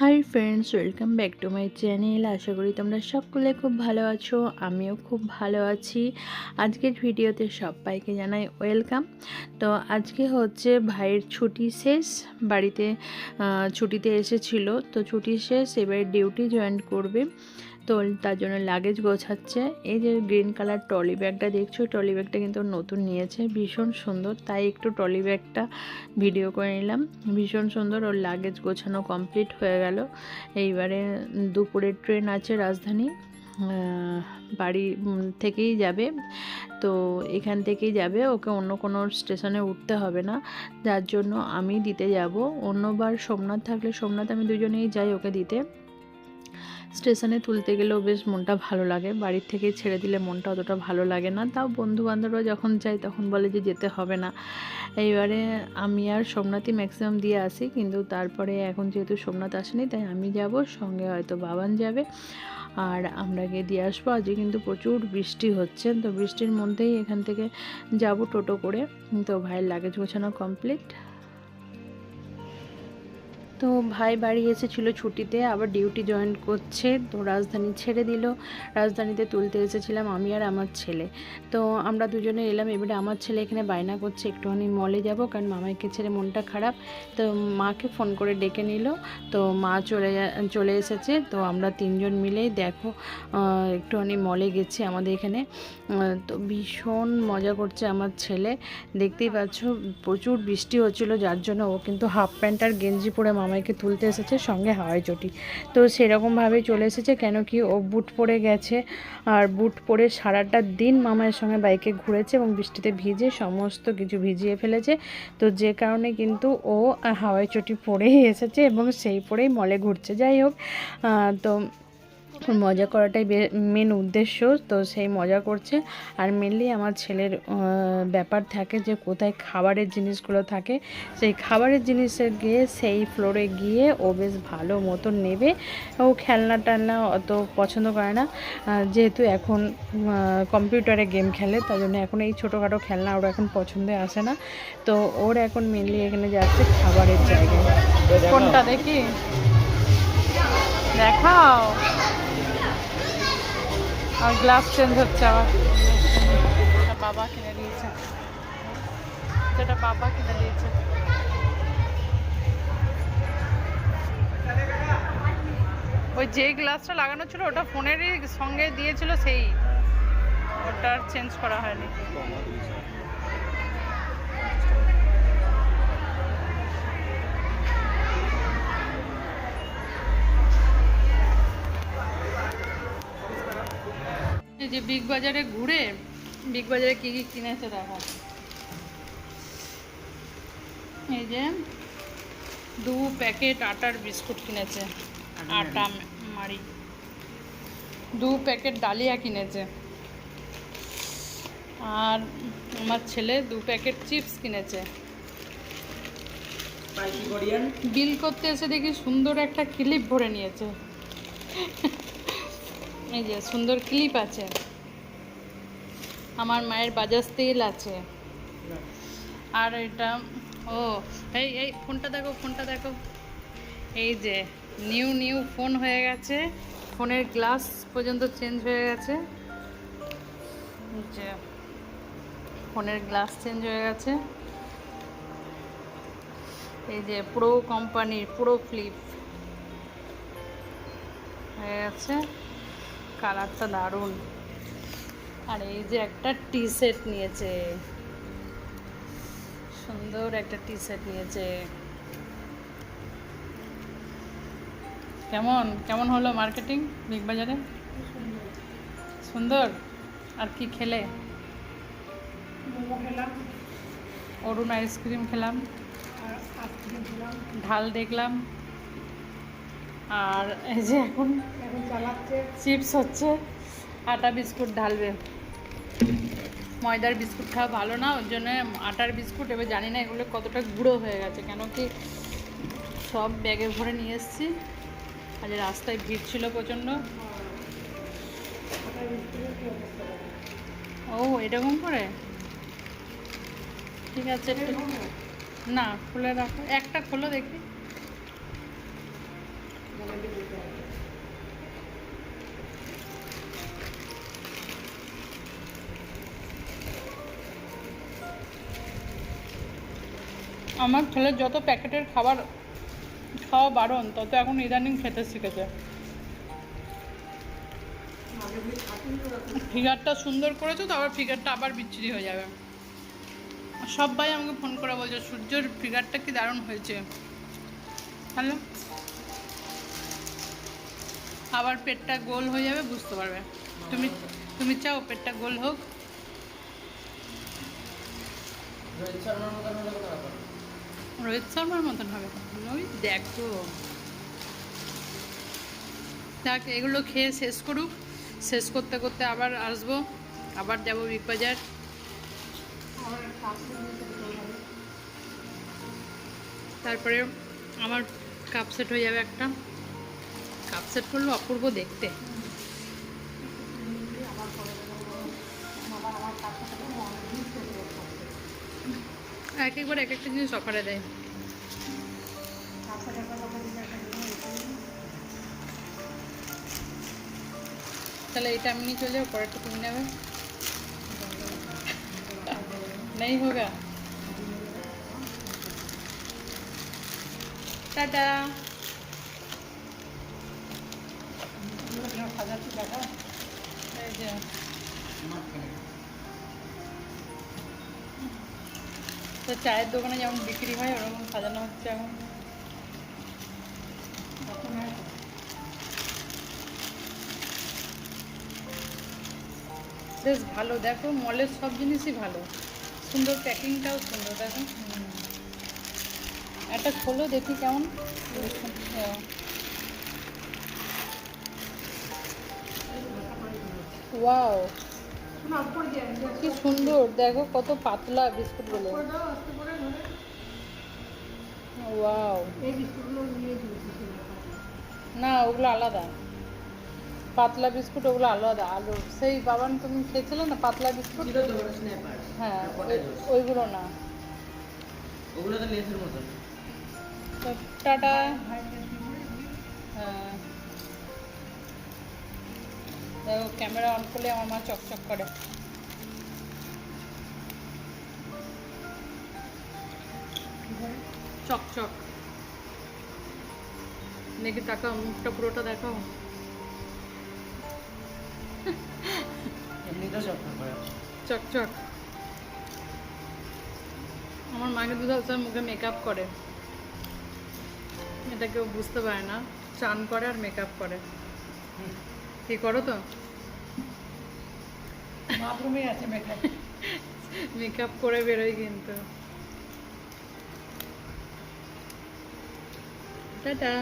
Hi friends welcome back to my channel আশা করি তোমরা সকলে খুব ভালো আছো, আমিও খুব ভালো আছি। আজকের ভিডিওতে সবাইকে জানাই ওয়েলকাম তো আজকে হচ্ছে ভাইয়ের ছুটি শেষ, বাড়িতে ছুটিতে এসেছিল। তো ছুটি শেষ, এবার ডিউটি জয়েন করবে। তো তার জন্য লাগেজ গোছাচ্ছে। এই যে গ্রিন কালার ট্রলি ব্যাগটা দেখছ ট্রলি ব্যাগটা কিন্তু নতুন নিয়েছে। ভীষণ সুন্দর, তাই একটু ট্রলি ব্যাগটা ভিডিও করে নিলাম। ভীষণ সুন্দর, ওর লাগেজ গোছানো কমপ্লিট হয়ে গেল। এইবারে দুপুরের ট্রেন আছে রাজধানী বাড়ি থেকেই যাবে। তো এখান থেকেই যাবে, ওকে অন্য কোনো স্টেশনে উঠতে হবে না। যার জন্য আমি দিতে যাব। অন্যবার সোমনাথ থাকলে, সোমনাথ আমি দুজনেই যাই ওকে দিতে। স্টেশনে তুলতে গেলেও বেশ মনটা ভালো লাগে। বাড়ির থেকে ছেড়ে দিলে মনটা অতটা ভালো লাগে না। তাও বন্ধু বান্ধবরা যখন যায় তখন বলে যে যেতে হবে না। এইবারে আমি আর সোমনাথই ম্যাক্সিমাম দিয়ে আসি। কিন্তু তারপরে এখন যেহেতু সোমনাথ আসেনি, তাই আমি যাব, সঙ্গে হয়তো বাবান যাবে। আর আমরা গিয়ে দিয়ে আসব। আজকে কিন্তু প্রচুর বৃষ্টি হচ্ছে। তো বৃষ্টির মধ্যেই এখান থেকে যাব টোটো করে। তো ভাইয়ের লাগেজ গোছানো কমপ্লিট তো ভাই বাড়ি এসেছিল ছুটিতে, আবার ডিউটি জয়েন করছে, তো রাজধানী ছেড়ে দিল। রাজধানীতে তুলতে এসেছিলাম আমি আর আমার ছেলে। তো আমরা দুজনে এলাম, এবারে আমার ছেলে এখানে বায়না করছে, একটুখানি মলে যাব, কারণ মামাইকে ছেড়ে মনটা খারাপ। তো মাকে ফোন করে ডেকে নিল, তো মা চলে চলে এসেছে, তো আমরা তিনজন মিলেই দেখো একটুখানি মলে গেছি আমাদের এখানে। তো ভীষণ মজা করছে আমার ছেলে। দেখতেই পাচ্ছ, প্রচুর বৃষ্টি হচ্ছিল, যার জন্য ও কিন্তু হাফ প্যান্ট আর গেঞ্জি পরে মামাইকে তুলতে এসেছে সঙ্গে হাওয়াই চটি। তো সেরকমভাবেই চলে এসেছে কেন কি ও বুট পরে গেছে আর বুট পরে সারাটা দিন মামায়ের সঙ্গে বাইকে ঘুরেছে এবং বৃষ্টিতে ভিজে সমস্ত কিছু ভিজিয়ে ফেলেছে। তো যে কারণে কিন্তু ও হাওয়াই চটি পরেই এসেছে এবং সেই পরেই মলে ঘুরছে। যাই হোক তো মজা করাটাই মেন উদ্দেশ্য। তো সেই মজা করছে। আর মেনলি আমার ছেলের ব্যাপার থাকে যে কোথায় খাবারের জিনিসগুলো থাকে। সেই খাবারের জিনিসে গিয়ে সেই ফ্লোরে গিয়ে ও বেশ ভালো মতো নেবে। ও খেলনা টালনা অত পছন্দ করে না। যেহেতু এখন কম্পিউটারে গেম খেলে, তার জন্য এখন এই ছোটোখাটো খেলনা ওর এখন পছন্দে আসে না। তো ওর এখন মেনলি এখানে যাচ্ছে খাবারের জায়গায়। কোনটা দেখি? দেখাও। আর গ্লাস চেঞ্জ হচ্ছে আবার। বাবা কিনে দিয়েছে। সেটা বাবা কিনে দিয়েছে। ওই যে গ্লাসটা লাগানো ছিল, ওটা ফোনেরই সঙ্গে দিয়েছিল, সেই। ওটা চেঞ্জ করা হয়নি। এই যে বিগ বাজারে ঘুরে বিগ বাজারে কি কি কিনেছে দেখো। এই যে দু প্যাকেট আটার বিস্কুট কিনেছে আটা মারি। দু প্যাকেট ডালিয়া কিনেছে। আর আমার ছেলে দু প্যাকেট চিপস কিনেছে। বিল করতে এসে দেখি সুন্দর একটা ক্লিপ ভরে নিয়েছে। এই যে সুন্দর ক্লিপ আছে। আমার মায়ের বাজাজ তেল আছে। আর এটা, ও, এই এই, ফোনটা দেখো ফোনটা দেখো। এই যে, নিউ নিউ ফোন হয়ে গেছে। ফোনের গ্লাস পর্যন্ত চেঞ্জ হয়ে গেছে। যে, ফোনের গ্লাস চেঞ্জ হয়ে গেছে। এই যে প্রো কোম্পানির প্রো ফ্লিপ হয়ে গেছে। কালারটা দারুণ। আর এই যে একটা টি সেট নিয়েছে। সুন্দর একটা টি সেট নিয়েছে। কেমন? কেমন হলো মার্কেটিং বিগ বাজারে সুন্দর। আর কি খেলে? অরুণ আইসক্রিম খেলাম। ঢাল দেখলাম। আর এই যে এখন এখন চালাচ্ছে চিপস হচ্ছে, আটা বিস্কুট ঢালবে। ময়দার বিস্কুট খাওয়া ভালো না, ওর জন্য আটার বিস্কুট, এবার জানি না এগুলো কতটা গুঁড়ো হয়ে গেছে, কেন কি সব ব্যাগে ভরে নিয়ে এসেছি। আজ রাস্তায় ভিড় ছিল প্রচণ্ড। ও এরকম করে? ঠিক আছে না, খুলে রাখো। একটা খোলো দেখি। আমার ছেলে যত প্যাকেটের খাবার খাওয়া বারণ, তত এখন ইদানিং খেতে শিখেছে। ফিগারটা সুন্দর করেছ তো আবার ফিগারটা আবার বিচ্ছিরি হয়ে যাবে। সবাই আমাকে ফোন করে বলছে, সূর্যের ফিগারটা কি দারুণ হয়েছে? হ্যালো? আবার পেটটা গোল হয়ে যাবে বুঝতে পারবে। তুমি তুমি চাও পেটটা গোল হোক? রোহিত শর্মার মতন হবে। ওই দেখো। দেখ এগুলো খেয়ে শেষ করুক। শেষ করতে করতে আবার আসব। আবার যাব বিগ বাজার। তারপরে আমার কাপ সেট হয়ে যাবে একটা। কাপ সেট করলে অপূর্ব দেখতে। এক একবার এক একটা জিনিস অফারে দেয়। তাহলে এটা আমি নিয়ে চলে যাব, পরেরটা তুমি নেবে। নেই হোগা। টাটা। এই যে তো চায়ের দোকানে যেমন বিক্রি হয়, ওরকম সাজানো হচ্ছে এখন। বেশ ভালো। দেখো, মলের সব জিনিসই ভালো। সুন্দর প্যাকিংটাও সুন্দর, দেখো। একটা খোলো দেখি কেমন। ওয়াও কি সুন্দর দেখো কত পাতলা বিস্কুটগুলো ওয়াও না ওগুলো আলাদা। পাতলা বিস্কুট ওগুলো আলাদা। আলু সেই বাবান তুমি খেয়েছিলে না পাতলা বিস্কুট? হ্যাঁ। ওইগুলো না। ওগুলো তো লেসের মতন। টাটা। হ্যাঁ। দেখো ক্যামেরা অন করলে আমার মা চকচক করে। চকচক। দেখি তাকাও মুখটা পুরোটা দেখাও। এমনিতেও যত্ন করে। চকচক। আমার মাকে দুধ সবসময় মুখে মেকআপ করে। এটা কেউ বুঝতে পারে না। চান করে আর মেকআপ করে। কি করো তো? বাথরুমে আছে মেকআপ মেকআপ করে বেরোই কিন্তু। টাটা।